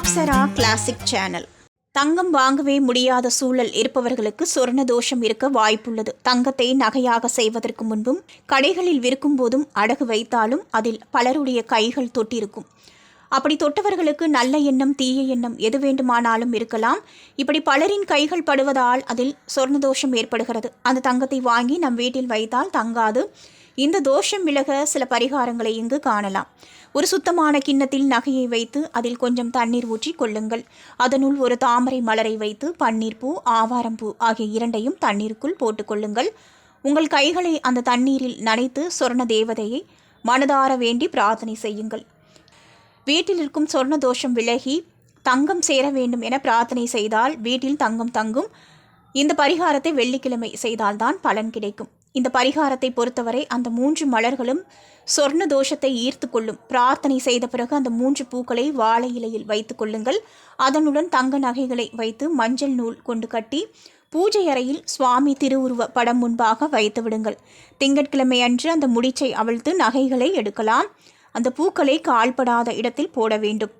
Apsara classic channel தங்கம் வாங்கவே முடியாத சூழல் இருப்பவர்களுக்கு சொர்ண தோஷம் இருக்க வாய்ப்புள்ளது. தங்கத்தை நகையாக செய்வதற்கு முன்பும் கடைகளில் விற்கும் போதும் அடகு வைத்தாலும் அதில் பலருடைய கைகள் தொட்டிருக்கும். அப்படி தொட்டவர்களுக்கு நல்ல எண்ணம் தீய எண்ணம் எது வேண்டுமானாலும் இருக்கலாம். இப்படி பலரின் கைகள் படுவதால் அதில் சொர்ண தோஷம் ஏற்படுகிறது. அந்த தங்கத்தை வாங்கி நம் வீட்டில் வைத்தால் தங்காது. இந்த தோஷம் விலக சில பரிகாரங்களை இங்கு காணலாம். ஒரு சுத்தமான கிண்ணத்தில் நகையை வைத்து அதில் கொஞ்சம் தண்ணீர் ஊற்றி கொள்ளுங்கள். அதனுள் ஒரு தாமரை மலரை வைத்து பன்னீர் பூ ஆவாரம் பூ ஆகிய இரண்டையும் தண்ணீருக்குள் போட்டுக்கொள்ளுங்கள் உங்கள் கைகளை அந்த தண்ணீரில் நனைத்து சொர்ண தேவதையை மனதார வேண்டி பிரார்த்தனை செய்யுங்கள். வீட்டில் இருக்கும் சொர்ண தோஷம் விலகி தங்கம் சேர வேண்டும் என பிரார்த்தனை செய்தால் வீட்டில் தங்கம் தங்கும். இந்த பரிகாரத்தை வெள்ளிக்கிழமை செய்தால்தான் பலன் கிடைக்கும். இந்த பரிகாரத்தை பொறுத்தவரை அந்த மூன்று மலர்களும் சொர்ண தோஷத்தை ஈர்த்து கொள்ளும். பிரார்த்தனை செய்த பிறகு அந்த மூன்று பூக்களை வாழை இலையில் வைத்து கொள்ளுங்கள். அதனுடன் தங்க நகைகளை வைத்து மஞ்சள் நூல் கொண்டு கட்டி பூஜை அறையில் சுவாமி திருவுருவ படம் முன்பாக வைத்து விடுங்கள். திங்கட்கிழமை அன்று அந்த முடிச்சை அவிழ்த்து நகைகளை எடுக்கலாம். அந்த பூக்களை கால்படாத இடத்தில் போட வேண்டும்.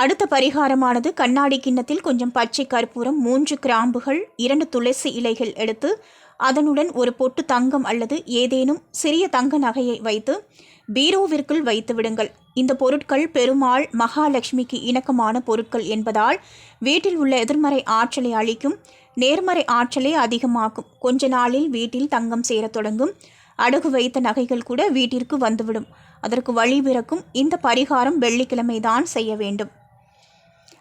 அடுத்த பரிகாரமானது கண்ணாடி கிண்ணத்தில் கொஞ்சம் பச்சை கற்பூரம் மூன்று கிராம்புகள் இரண்டு துளசி இலைகள் எடுத்து அதனுடன் ஒரு பொட்டு தங்கம் அல்லது ஏதேனும் சிறிய தங்க நகையை வைத்து பீரோவிற்குள் வைத்து விடுங்கள். இந்த பொருட்கள் பெருமாள் மகாலட்சுமிக்கு இணக்கமான பொருட்கள் என்பதால் வீட்டில் உள்ள எதிர்மறை ஆற்றலை அளிக்கும் நேர்மறை ஆற்றலை அதிகமாக்கும். கொஞ்ச நாளில் வீட்டில் தங்கம் சேரத் தொடங்கும். அடகு வைத்த நகைகள் கூட வீட்டிற்கு வந்துவிடும். அதற்கு வழி பிறக்கும். இந்த பரிகாரம் வெள்ளிக்கிழமை தான் செய்ய வேண்டும்.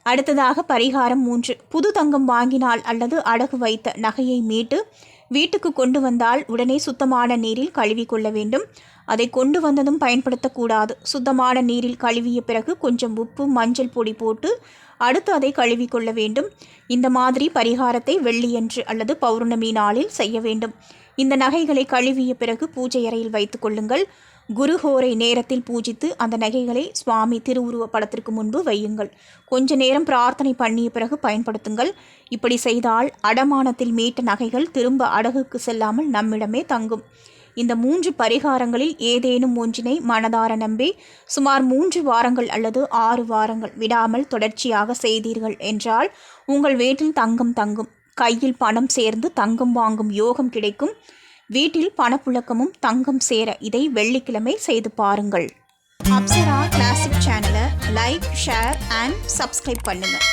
அடுத்ததாக பரிகாரம் மூன்று. புது தங்கம் வாங்கினால் அல்லது அடகு வைத்த நகையை மீட்டு வீட்டுக்கு கொண்டு வந்தால் உடனே சுத்தமான நீரில் கழுவி கொள்ள வேண்டும். அதை கொண்டு வந்ததும் பயன்படுத்தக்கூடாது. சுத்தமான நீரில் கழுவிய பிறகு கொஞ்சம் உப்பு மஞ்சள் பொடி போட்டு அடுத்து அதை கழுவி கொள்ள வேண்டும். இந்த மாதிரி பரிகாரத்தை வெள்ளியன்று அல்லது பௌர்ணமி நாளில் செய்ய வேண்டும். இந்த நகைகளை கழுவிய பிறகு பூஜை அறையில் வைத்துக் கொள்ளுங்கள். குருஹோரை நேரத்தில் பூஜித்து அந்த நகைகளை சுவாமி திருவுருவ படத்திற்கு முன்பு வையுங்கள். கொஞ்ச நேரம் பிரார்த்தனை பண்ணிய பிறகு பயன்படுத்துங்கள். இப்படி செய்தால் அடமானத்தில் மீட்ட நகைகள் திரும்ப அடகுக்கு செல்லாமல் நம்மிடமே தங்கும். இந்த மூன்று பரிகாரங்களில் ஏதேனும் ஒன்றினை மனதார நம்பி சுமார் மூன்று வாரங்கள் அல்லது ஆறு வாரங்கள் விடாமல் தொடர்ச்சியாக செய்தீர்கள் என்றால் உங்கள் வீட்டில் தங்கம் தங்கும். கையில் பணம் சேர்ந்து தங்கம் வாங்கும் யோகம் கிடைக்கும். வீட்டில் பணப்புழக்கமும் தங்கம் சேர இதை வெள்ளிக்கிழமை செய்து பாருங்கள். அப்சரா கிளாசிக் சேனலை லைக் ஷேர் அண்ட் சப்ஸ்கிரைப் பண்ணுங்கள்